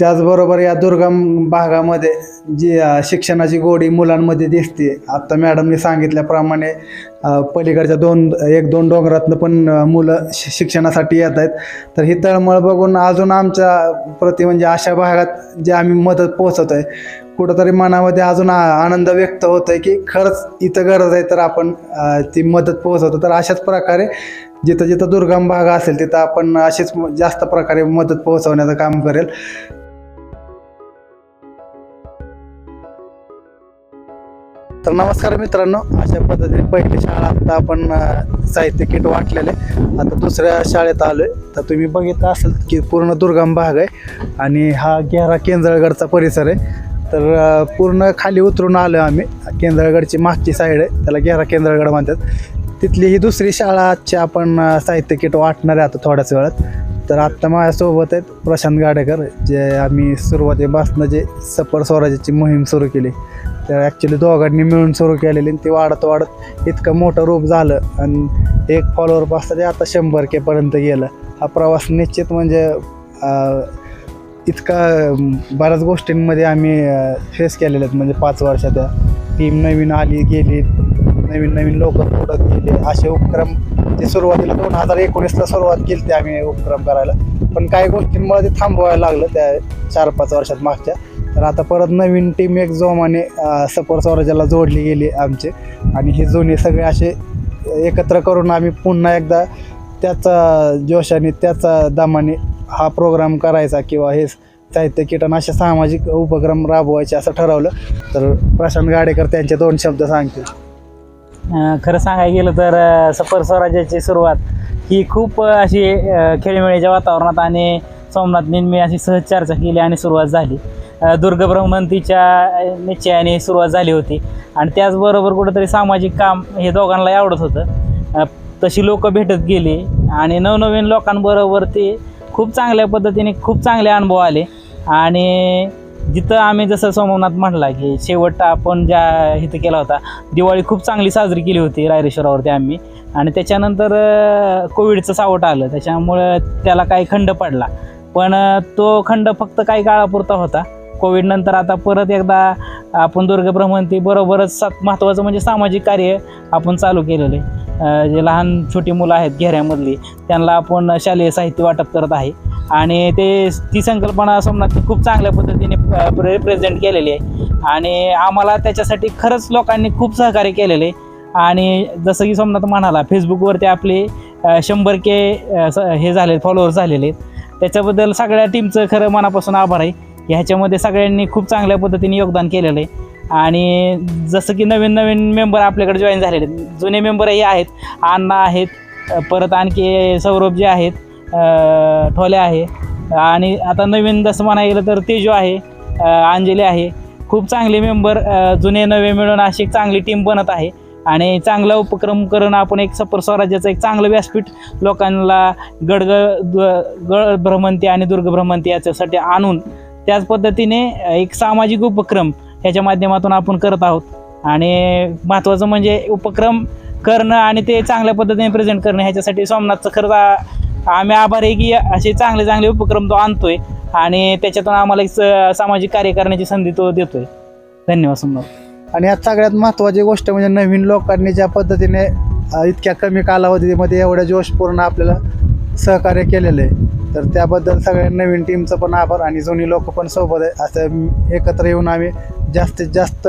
त्याचबरोबर या दुर्गम भागामध्ये जी शिक्षणाची गोडी मुलांमध्ये दिसते आत्ता मॅडमने सांगितल्याप्रमाणे पलीकडच्या दोन एक दोन डोंगरातनं पण मुलं शि- शिक्षणासाठी येत आहेत. तर ही तळमळ बघून अजून आमच्या प्रति म्हणजे अशा भागात जे आम्ही मदत पोहोचत आहे कुठंतरी मनामध्ये अजून आ- आनंद व्यक्त होत आहे की खरंच इथं गरज आहे तर आपण ती मदत पोहोचवतो. तर अशाच प्रकारे जिथं जिथं दुर्गम भाग असेल तिथं आपण अशीच जास्त प्रकारे मदत पोहोचवण्याचं काम करेल. तर नमस्कार मित्रांनो अशा पद्धतीने पहिली शाळा आता आपण साहित्य किट वाटलेले आता दुसऱ्या शाळेत आलोय. तर तुम्ही बघितलं असेल की पूर्ण दुर्गम भाग आहे आणि हा गेरा केंजळगडचा परिसर आहे. तर पूर्ण खाली उतरून आलो आम्ही. केंद्रगडची मागची साईड आहे. त्याला गेरा केंद्रगड म्हणतात. तिथली ही दुसरी शाळा आजची आपण साहित्य किट वाटणार आहे आता थोड्याच वेळात. तर आत्ता माझ्यासोबत आहेत प्रशांत गाडेकर जे आम्ही सुरुवातीपासून जे सफर स्वराज्याची मोहीम सुरू केली तर ॲक्च्युली दोघांनी मिळून सुरू केलेली आणि ती वाढत वाढत इतकं मोठं रूप झालं आणि एक फॉलोअर पासता ते आता शंभर केपर्यंत गेलं हा प्रवास निश्चित म्हणजे इतका बऱ्याच गोष्टींमध्ये आम्ही फेस केलेले आहेत. म्हणजे पाच वर्षात टीम नवीन आली गेली नवीन नवीन लोक पुढत गेले. असे उपक्रम ते सुरुवातीला दोन हजार एकोणीसला सुरुवात केली ते आम्ही उपक्रम करायला. पण काही गोष्टींमुळे ते थांबवायला लागलं त्या चार पाच वर्षात मागच्या. तर आता परत नवीन टीम एक जोमाने सपोर स्वराज्याला जोडली गेली आमचे. आणि हे जुने सगळे असे एकत्र करून आम्ही पुन्हा एकदा त्याचा जोशाने त्याचा दमाने हा प्रोग्राम करायचा किंवा हे साहित्य कीटन असे सामाजिक उपक्रम राबवायचे असं ठरवलं. तर प्रशांत गाडेकर त्यांचे दोन शब्द सांगतील. खरं सांगायला गेलं तर सफर स्वराज्याची सुरुवात ही खूप अशी खेळीमेळीच्या वातावरणात आणि सोमनाथ मी अशी सहज चर्चा केली आणि सुरुवात झाली. दुर्ग ब्रह्मंतीच्या निश्चयाने सुरुवात झाली होती. आणि त्याचबरोबर कुठंतरी सामाजिक काम हे दोघांनाही आवडत होतं. तशी लोकं भेटत गेली आणि नवनवीन लोकांबरोबर ते खूप चांगल्या पद्धतीने खूप चांगले अनुभव आले. आणि जिथं आम्ही जसं सोमनाथ म्हटला की शेवट आपण ज्या इथं केला होता दिवाळी खूप चांगली साजरी केली होती रायरेश्वरावरती आम्ही. आणि त्याच्यानंतर कोविडचं सावट आलं. त्याच्यामुळं त्याला काही खंड पडला. पण तो खंड फक्त काही काळापुरता होता. कोविड नंतर आता परत एकदा आपण दुर्गभ्रमंती बरोबरच सात महत्त्वाचं म्हणजे सामाजिक कार्य आपण चालू केलेलं आहे. जे लहान छोटी मुलं आहेत घेऱ्यामधली त्यांना आपण शालेय साहित्य वाटप करत आहे. आणि ते ती संकल्पना सोमनाथ खूप चांगल्या पद्धतीने रिप्रेझेंट केलेली आहे. आणि आम्हाला त्याच्यासाठी खरंच लोकांनी खूप सहकार्य केलेले आहे. आणि जसं की सोमनाथ म्हणाला फेसबुकवरती आपले शंभर के स- हे झाले फॉलोअर्स झालेले आहेत. त्याच्याबद्दल सगळ्या टीमचं खरं मनापासून आभार आहे. ह्याच्यामध्ये सगळ्यांनी खूप चांगल्या पद्धतीने योगदान केलेलं आहे. आणि जसं की नवीन नवीन मेंबर आपल्याकडे जॉईन झालेले आहेत. जुने मेंबरही आहेत. अण्णा आहेत परत आणखी सौरभ जे आहेत ठोल्या ठोले आहे. आणि आता नवीन जसं म्हणायला गेलं तर तेजू आहे. अंजली आहे. खूप चांगले मेंबर जुने नवे मिळून अशी एक चांगली टीम बनत आहे. आणि चांगला उपक्रम करून आपण एक सफर स्वराज्याचं एक चांगलं व्यासपीठ लोकांना गडग द- गड भ्रमंती आणि दुर्ग भ्रमंती याच्यासाठी आणून त्याच पद्धतीने एक सामाजिक उपक्रम ह्याच्या माध्यमातून आपण करत आहोत. आणि महत्त्वाचं म्हणजे उपक्रम करणं आणि ते चांगल्या पद्धतीने प्रेझेंट करणं ह्याच्यासाठी सोमनाथचं खरंच आम्ही आभार आहे की असे चांगले चांगले उपक्रम तो आणतोय आणि त्याच्यातून आम्हाला एक स- सामाजिक कार्य करण्याची संधी तो देतोय. धन्यवाद सोमनाथ आणि यात सगळ्यात महत्त्वाची गोष्ट म्हणजे नवीन लोकांनी ज्या पद्धतीने इतक्या कमी कालावधीमध्ये एवढ्या जोशपूर्ण आपल्याला सहकार्य केलेलं आहे तर त्याबद्दल सगळ्या नवीन टीमचं पण आभार आणि जुनी लोक पण सोबत आहे असं एकत्र येऊन आम्ही जास्तीत जास्त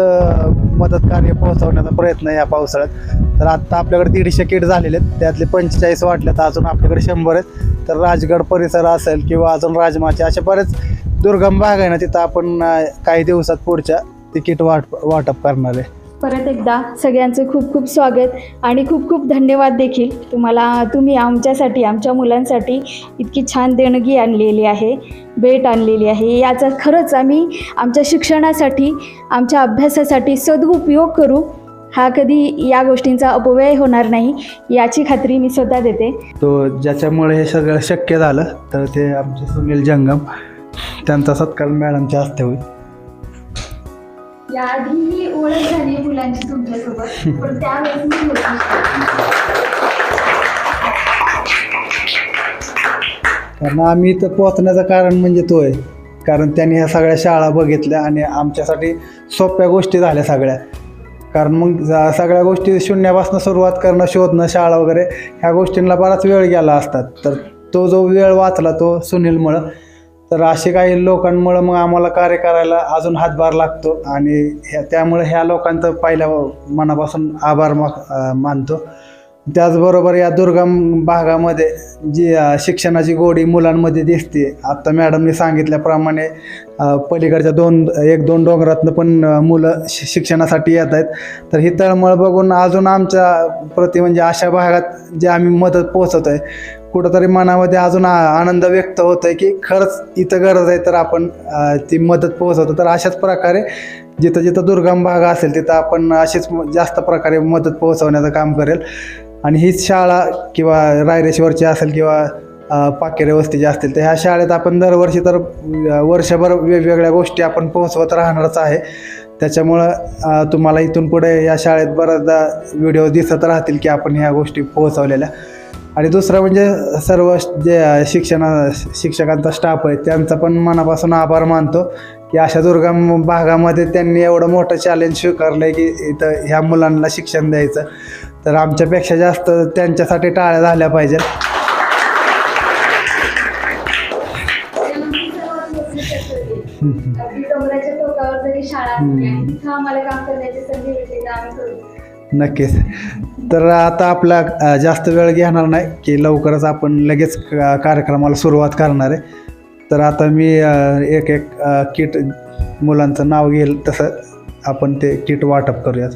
मदत कार्य पोहोचवण्याचा प्रयत्न आहे या पावसाळ्यात. तर आत्ता आपल्याकडे दीडशे किट झालेले आहेत. त्यातले पंचेचाळीस वाटले तर अजून आपल्याकडे शंभर आहेत. तर राजगड परिसर असेल किंवा अजून राजमाचे असे बरेच दुर्गम भाग आहे ना तिथं आपण काही दिवसात पुढच्या तिकीट वाट वाटप करणार आहे. परत एकदा सगळ्यांचं खूप खूप स्वागत आणि खूप खूप धन्यवाद देखील. तुम्हाला तुम्ही आमच्यासाठी आमच्या मुलांसाठी इतकी छान देणगी आणलेली आहे भेट आणलेली आहे. याचा खरंच आम्ही आमच्या शिक्षणासाठी आमच्या अभ्यासासाठी सदुपयोग करू. हा कधी या गोष्टींचा अपव्यय होणार नाही याची खात्री मी स्वतः देते. तो ज्याच्यामुळे हे सगळं शक्य झालं तर ते आमचे सुनील जंगम त्यांचा सत्कार मॅडमच्या हस्ते होईल. याआधीही ओळख झाली मुलांची तुमच्यासोबत पण त्यावेळेस मी कारण आम्ही इथं पोहोचण्याचं कारण म्हणजे तो आहे कारण त्यांनी ह्या सगळ्या शाळा बघितल्या आणि आमच्यासाठी सोप्या गोष्टी झाल्या सगळ्या. कारण मग सगळ्या गोष्टी शून्यापासून सुरुवात करणं शोधणं शाळा वगैरे ह्या गोष्टींना बराच वेळ गेला असतात तर तो जो वेळ वाचला तो सुनीलमुळं. तर असे काही लोकांमुळं मग आम्हाला कार्य करायला अजून हातभार लागतो आणि ह्या त्यामुळे ह्या लोकांचं पहिल्या मनापासून आभार मा मानतो. त्याचबरोबर या दुर्गम भागामध्ये जी शिक्षणाची गोडी मुलांमध्ये दिसते आत्ता मॅडमने सांगितल्याप्रमाणे पलीकडच्या दोन एक दोन डोंगरातनं पण मुलं शि शिक्षणासाठी येत आहेत. तर ही तळमळ बघून अजून आमच्या प्रति म्हणजे अशा भागात जे आम्ही मदत पोहोचवत आहे कुठंतरी मनामध्ये अजून आ- आनंद व्यक्त होत आहे की खरंच इथं गरज आहे तर आपण ती मदत पोहोचवतो. तर अशाच प्रकारे जिथं जिथं दुर्गम भाग असेल तिथं आपण अशीच जास्त प्रकारे मदत पोहोचवण्याचं काम करेल. आणि हीच शाळा किंवा रायरेश्वरची असेल किंवा पाकेरे वस्तीची असतील तर ह्या शाळेत आपण दरवर्षी तर वर्षभर वेगवेगळ्या गोष्टी आपण पोहोचवत राहणारच आहे. त्याच्यामुळं तुम्हाला इथून पुढे या शाळेत बऱ्याचदा व्हिडिओ दिसत राहतील की आपण ह्या गोष्टी पोहोचवलेल्या. आणि दुसरं म्हणजे सर्व जे शिक्षणा शिक्षकांचा स्टाफ आहे त्यांचा पण मनापासून आभार मानतो की अशा दुर्गम भागामध्ये त्यांनी एवढं मोठं चॅलेंज स्वीकारलं आहे की इथं ह्या मुलांना शिक्षण द्यायचं. तर आमच्यापेक्षा जास्त त्यांच्यासाठी टाळ्या झाल्या पाहिजेत. टोकावर जरी शाळा असली आणि तिथं आम्हाला काम करण्याची संधी भेटली तर आम्ही करू. नक्कीच. तर आता आपला जास्त वेळ घेणार नाही की लवकरच आपण लगेच कार्यक्रमाला सुरुवात करणार आहे. तर आता मी एक एक किट मुलांचं नाव घेईल तसं आपण ते किट वाटप करूयात.